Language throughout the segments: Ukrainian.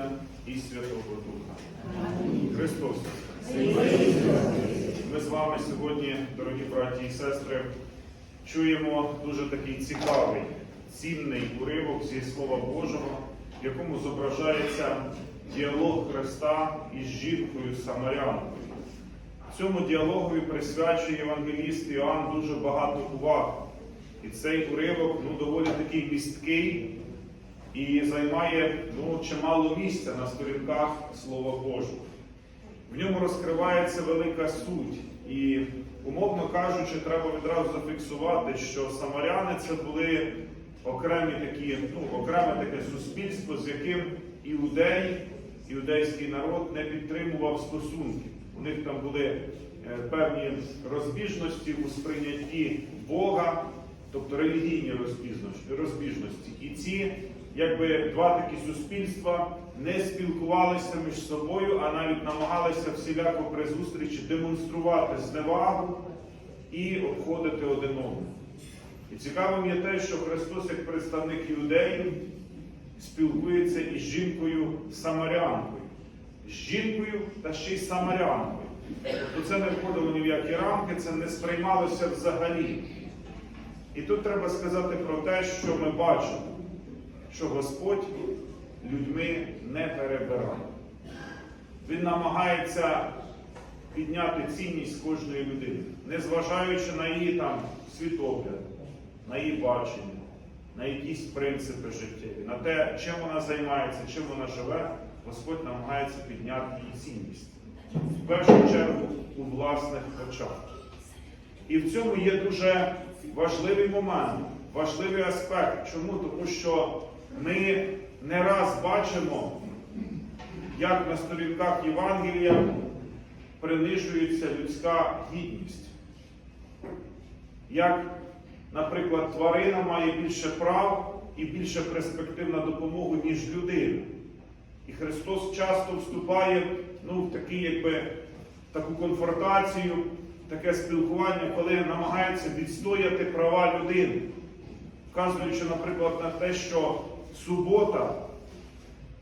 Сина і Святого Духа. Христос. Ми з вами сьогодні, дорогі браті і сестри, чуємо дуже такий цікавий, цінний уривок зі Слова Божого, в якому зображається діалог Христа із жінкою Самарянкою. Цьому діалогові присвячує Євангеліст Іоанн дуже багато уваги. І цей уривок ну, доволі такий місткий і займає ну, чимало місця на сторінках Слова Божого. В ньому розкривається велика суть. І, умовно кажучи, треба відразу зафіксувати, що самаряни це були окремі такі, ну, окреме таке суспільство, з яким іудей, іудейський народ не підтримував стосунки. У них там були е, певні розбіжності у сприйнятті Бога, тобто релігійні розбіжності. І ці якби два такі суспільства не спілкувалися між собою, а навіть намагалися всіляко при зустрічі демонструвати зневагу і обходити один одного. І цікавим є те, що Христос, як представник іудеїв, спілкується із жінкою самарянкою. З жінкою та ще й самарянкою. Тобто це не входило ні в які рамки, це не сприймалося взагалі. І тут треба сказати про те, що ми бачимо, що Господь людьми не перебирає. Він намагається підняти цінність кожної людини, незважаючи на її там світогляд, на її бачення, на якісь принципи життєві, на те, чим вона займається, чим вона живе, Господь намагається підняти її цінність. В першу чергу у власних очах. І в цьому є дуже важливий момент, важливий аспект. Чому? Тому що ми не раз бачимо, як на сторінках Євангелія принижується людська гідність. Як, наприклад, тварина має більше прав і більше перспектив на допомогу, ніж людина. І Христос часто вступає ну, в такий, якби, таку конфронтацію, таке спілкування, коли намагається відстояти права людини, вказуючи, наприклад, на те, що субота,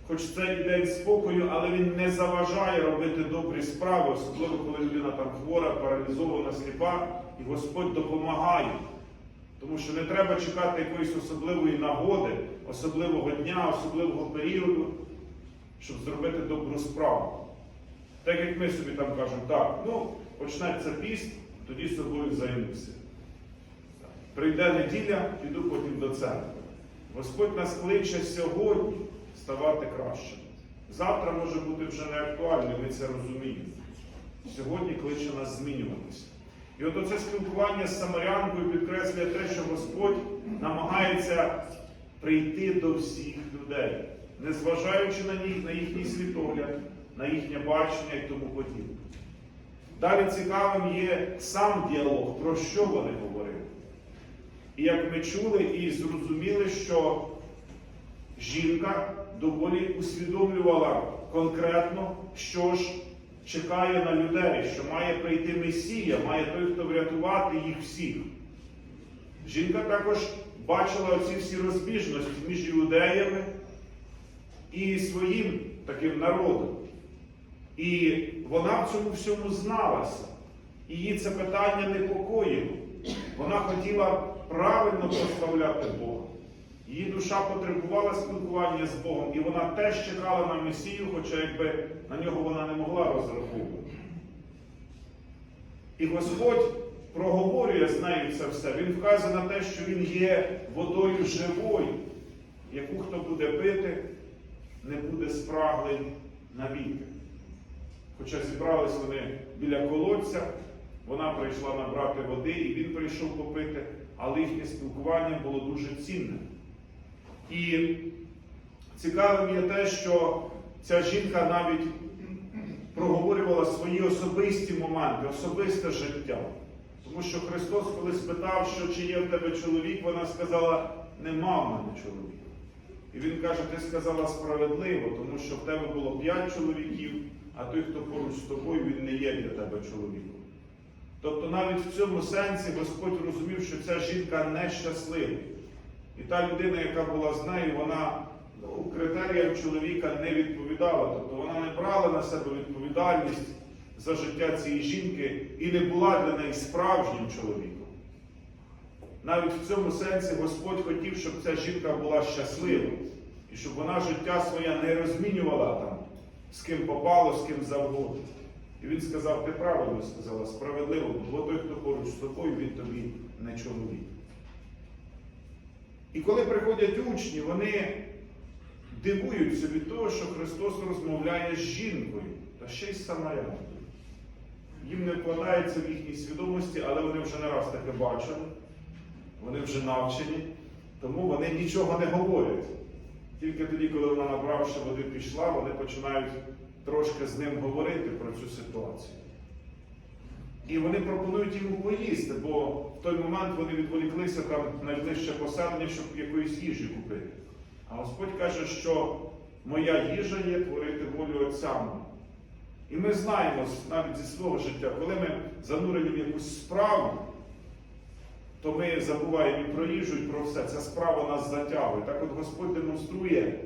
хоч це і день спокою, але він не заважає робити добрі справи, особливо коли людина там хвора, паралізована, сліпа, і Господь допомагає. Тому що не треба чекати якоїсь особливої нагоди, особливого дня, особливого періоду, щоб зробити добру справу. Так як ми собі там кажемо, так, ну, почнеться піст, тоді собою займуся. Прийде неділя, піду потім до церкви. Господь нас кличе сьогодні ставати кращим. Завтра може бути вже не актуальним, ми це розуміємо. Сьогодні кличе нас змінюватися. І от оце спілкування з Самарянкою підкреслює те, що Господь намагається прийти до всіх людей, незважаючи на них, на їхній світогляд, на їхнє бачення і тому подібне. Далі цікавим є сам діалог, про що вони говорили. І як ми чули і зрозуміли, що жінка доволі усвідомлювала конкретно, що ж чекає на людей, що має прийти Месія, має той, хто врятувати їх всіх. Жінка також бачила оці всі розбіжності між іудеями і своїм таким народом. І вона в цьому всьому зналася. Її це питання непокоїло. Вона хотіла правильно прославляти Бога. Її душа потребувала спілкування з Богом, і вона теж чекала на Месію, хоча якби на нього вона не могла розраховувати. І Господь проговорює з нею це все. Він вказує на те, що Він є водою живою, яку хто буде пити, не буде спраглий навіки. Хоча зібрались вони біля колодця, вона прийшла набрати води, і він прийшов попити, але їхнє спілкування було дуже цінним. І цікавим є те, що ця жінка навіть проговорювала свої особисті моменти, особисте життя. Тому що Христос, коли спитав, що чи є в тебе чоловік, вона сказала, нема в мене чоловіка. І він каже, ти сказала справедливо, тому що в тебе було п'ять чоловіків, а той, хто поруч з тобою, він не є для тебе чоловіком. Тобто навіть в цьому сенсі Господь розумів, що ця жінка нещаслива. І та людина, яка була з нею, вона ну, критеріям чоловіка не відповідала. Тобто вона не брала на себе відповідальність за життя цієї жінки і не була для неї справжнім чоловіком. Навіть в цьому сенсі Господь хотів, щоб ця жінка була щаслива, і щоб вона життя своє не розмінювала там, з ким попало, з ким завгодно. І він сказав, ти правильно сказала, справедливо, бо той, хто поруч з тобою, він тобі не чоловік. І коли приходять учні, вони дивуються від того, що Христос розмовляє з жінкою, та ще й з самарянкою. Їм не вкладається в їхній свідомості, але вони вже не раз таке бачили, вони вже навчені, тому вони нічого не говорять. Тільки тоді, коли вона, набравши води, пішла, вони починають трошки з ним говорити про цю ситуацію. І вони пропонують йому поїсти, бо в той момент вони відволіклися там найближче поселення, щоб якоїсь їжі купити. А Господь каже, що моя їжа є творити волю Отця. І ми знаємо навіть зі свого життя, коли ми занурені в якусь справу, то ми забуваємо і про їжу, і про все. Ця справа нас затягує. Так от Господь демонструє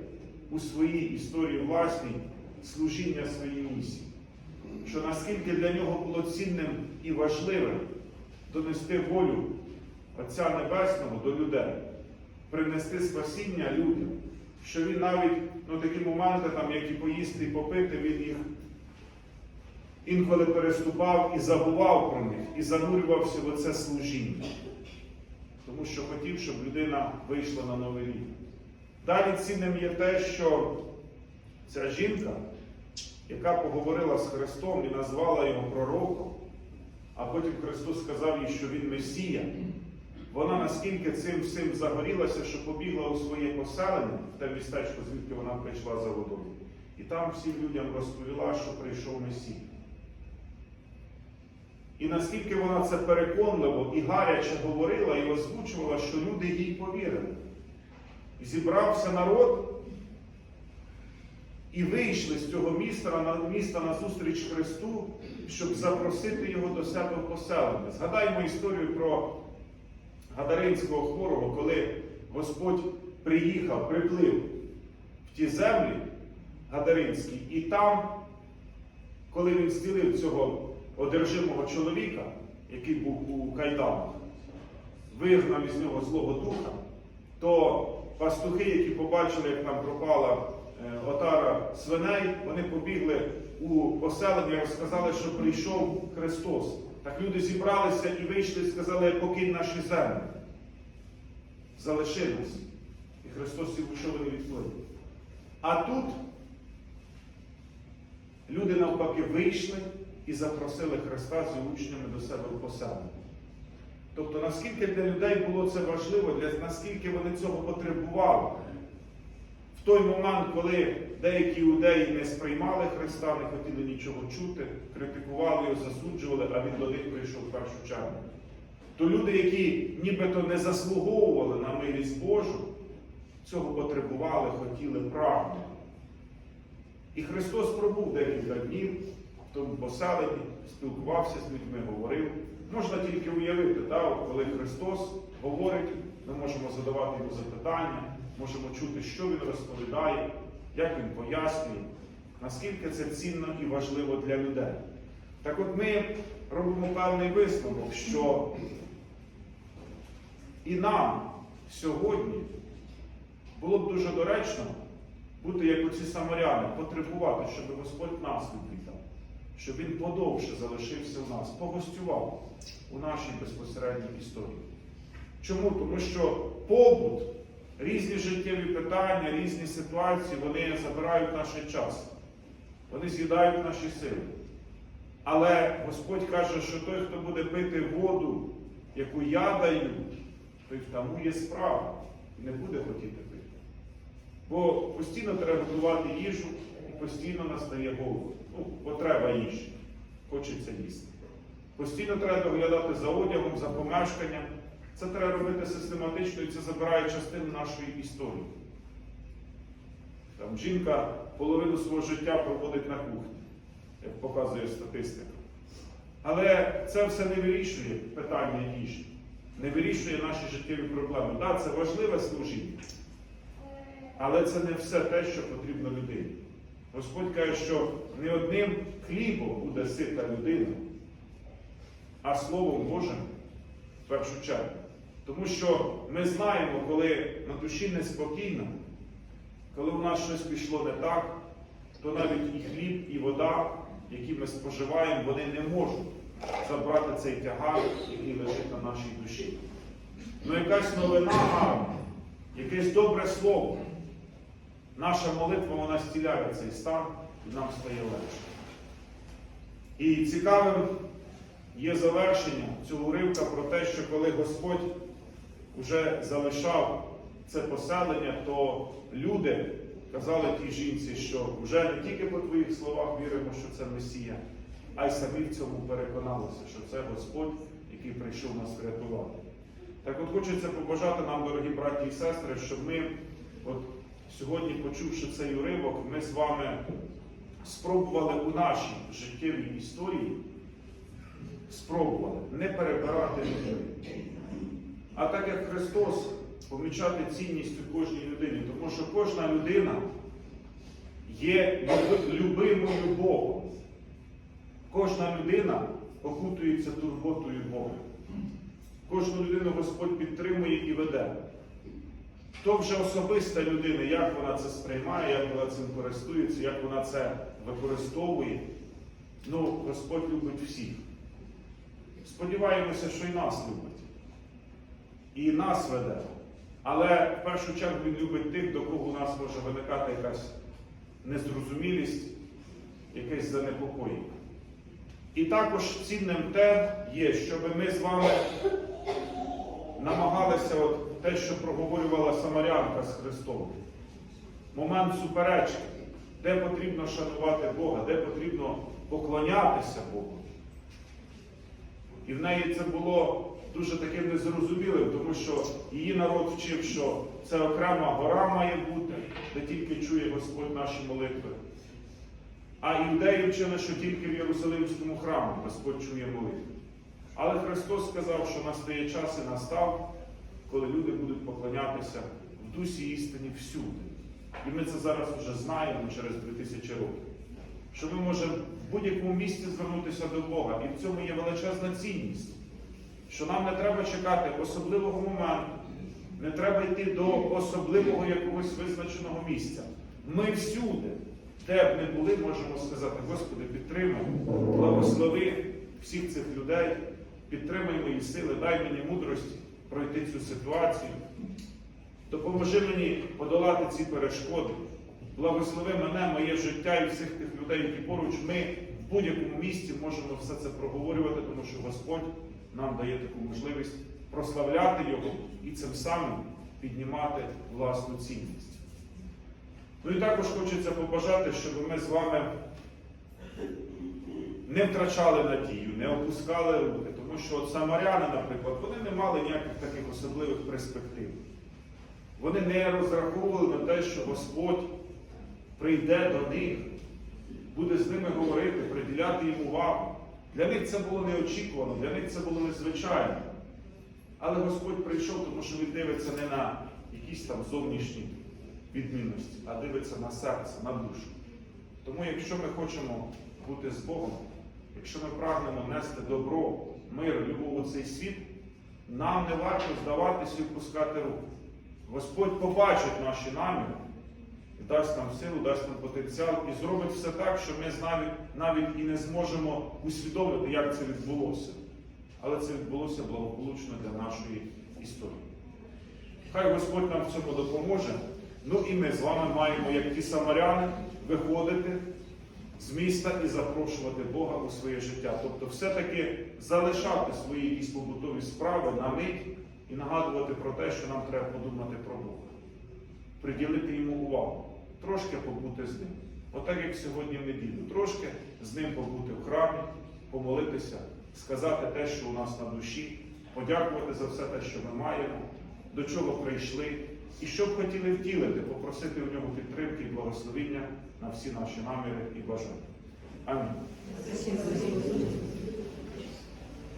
у своїй історії власній служіння своїй місії. Що наскільки для нього було цінним і важливим донести волю Отця Небесного до людей, принести спасіння людям, що він навіть ну, такі моменти, там, і поїсти, і попити, він їх інколи переступав і забував про них, і занурювався в оце служіння. Тому що хотів, щоб людина вийшла на новий рівень. Далі цінним є те, що ця жінка, яка поговорила з Христом і назвала його пророком, а потім Христос сказав їй, що він Месія, вона наскільки цим всім загорілася, що побігла у своє поселення, в те містечко, звідки вона прийшла за водою. І там всім людям розповіла, що прийшов Месія. І наскільки вона це переконливо і гаряче говорила і озвучувала, що люди їй повірили. І зібрався народ і вийшли з цього міста міста на зустріч Христу, щоб запросити його до себе в поселення. Згадаймо історію про Гадаринського хворого, коли Господь приїхав, приплив в ті землі Гадаринські, і там, коли він зцілив цього одержимого чоловіка, який був у кайданах, вигнав із нього злого духа, то пастухи, які побачили, як там пропала отара свиней, вони побігли у поселення і розказали, що прийшов Христос. Так люди зібралися і вийшли і сказали, покинь наші землі. Залиши нас. І Христос їх що вони відплив. А тут люди навпаки вийшли і запросили Христа з учнями до себе в поселення. Тобто, наскільки для людей було це важливо, для, наскільки вони цього потребували. В той момент, коли деякі іудеї не сприймали Христа, не хотіли нічого чути, критикували його, засуджували, а він до них прийшов в першу чергу. То люди, які нібито не заслуговували на милість Божу, цього потребували, хотіли, прагнули. І Христос пробув декілька днів в тому поселенні, спілкувався з людьми, говорив. Можна тільки уявити, да, коли Христос говорить, ми можемо задавати йому запитання, можемо чути, що Він розповідає, як Він пояснює, наскільки це цінно і важливо для людей. Так от ми робимо певний висновок, що і нам сьогодні було б дуже доречно бути як оці самаряни, потребувати, щоб Господь нас відвідав, щоб Він подовше залишився в нас, погостював у нашій безпосередній історії. Чому? Тому що побут, різні життєві питання, різні ситуації, вони забирають наш час, вони з'їдають наші сили. Але Господь каже, що той, хто буде пити воду, яку я даю, той в тому є справа і не буде хотіти пити. Бо постійно треба готувати їжу і постійно настає голод. Ну, потреба їжі. Хочеться їсти. Постійно треба доглядати за одягом, за помешканням. Це треба робити систематично і це забирає частину нашої історії. Там жінка половину свого життя проводить на кухні, як показує статистика. Але це все не вирішує питання їжі, не вирішує наші життєві проблеми. Так, це важливе служіння. Але це не все те, що потрібно людині. Господь каже, що не одним хлібом буде сита людина, а Словом Божим в першу чергу. Тому що ми знаємо, коли на душі неспокійно, коли у нас щось пішло не так, то навіть і хліб, і вода, які ми споживаємо, вони не можуть забрати цей тягар, який лежить на нашій душі. Ну якась новина гарна, якесь добре слово. Наша молитва вона стіляє цей стан і нам стає легше. І цікавим є завершення цього уривка про те, що коли Господь вже залишав це поселення, то люди казали тій жінці, що вже не тільки по твоїх словах віримо, що це Месія, а й самі в цьому переконалися, що це Господь, який прийшов нас врятувати. Так от хочеться побажати нам, дорогі браті і сестри, щоб ми, от сьогодні, почувши цей уривок, ми з вами спробували у нашій життєвій історії спробували не перебирати людей. А так як Христос помічати цінність у кожній людині, тому що кожна людина є любимою Богом. Кожна людина окутується турботою Бога. Кожну людину Господь підтримує і веде. То вже особиста людина, як вона це сприймає, як вона цим користується, як вона це використовує. Ну, Господь любить всіх. Сподіваємося, що і нас любить. І нас веде. Але в першу чергу Він любить тих, до кого у нас може виникати якась незрозумілість, якесь занепокоєння. І також цінним те є, щоб ми з вами намагалися от те, що проговорювала Самарянка з Христом. Момент суперечки, де потрібно шанувати Бога, де потрібно поклонятися Богу. І в неї це було дуже таким незрозумілим, тому що її народ вчив, що це окрема гора має бути, де тільки чує Господь наші молитви. А іудеї вчили, що тільки в Єрусалимському храмі Господь чує молитви. Але Христос сказав, що настає час і настав, коли люди будуть поклонятися в дусі істині всюди. І ми це зараз вже знаємо через 2000 років. Що ми можемо в будь-якому місці звернутися до Бога. І в цьому є величезна цінність. Що нам не треба чекати особливого моменту, не треба йти до особливого якогось визначеного місця. Ми всюди, де б не були, можемо сказати, Господи, підтримай, благослови всіх цих людей, підтримай мої сили, дай мені мудрості пройти цю ситуацію. Допоможи мені подолати ці перешкоди. Благослови мене, моє життя і всіх тих людей, які поруч ми в будь-якому місці можемо все це проговорювати, тому що Господь нам дає таку можливість прославляти Його і цим самим піднімати власну цінність. Ну і також хочеться побажати, щоб ми з вами не втрачали надію, не опускали руки, тому що от самаряни, наприклад, вони не мали ніяких таких особливих перспектив. Вони не розраховували на те, що Господь прийде до них, буде з ними говорити, приділяти їм увагу. Для них це було неочікувано, для них це було незвичайно. Але Господь прийшов, тому що Він дивиться не на якісь там зовнішні відмінності, а дивиться на серце, на душу. Тому, якщо ми хочемо бути з Богом, якщо ми прагнемо нести добро, мир, любов у цей світ, нам не варто здаватися і впускати руки. Господь побачить наші наміри, дасть нам силу, дасть нам потенціал і зробить все так, що ми навіть, навіть і не зможемо усвідомити, як це відбулося. Але це відбулося благополучно для нашої історії. Хай Господь нам в цьому допоможе. Ну і ми з вами маємо, як ті самаряни, виходити з міста і запрошувати Бога у своє життя. Тобто, все-таки залишати свої якісь побутові справи на мить і нагадувати про те, що нам треба подумати про Бога. Приділити йому увагу, трошки побути з ним. Отак, як сьогодні в неділю, трошки з ним побути в храмі, помолитися, сказати те, що у нас на душі, подякувати за все те, що ми маємо, до чого прийшли, і що б хотіли втілити, попросити у нього підтримки і благословіння на всі наші наміри і бажання. Амінь.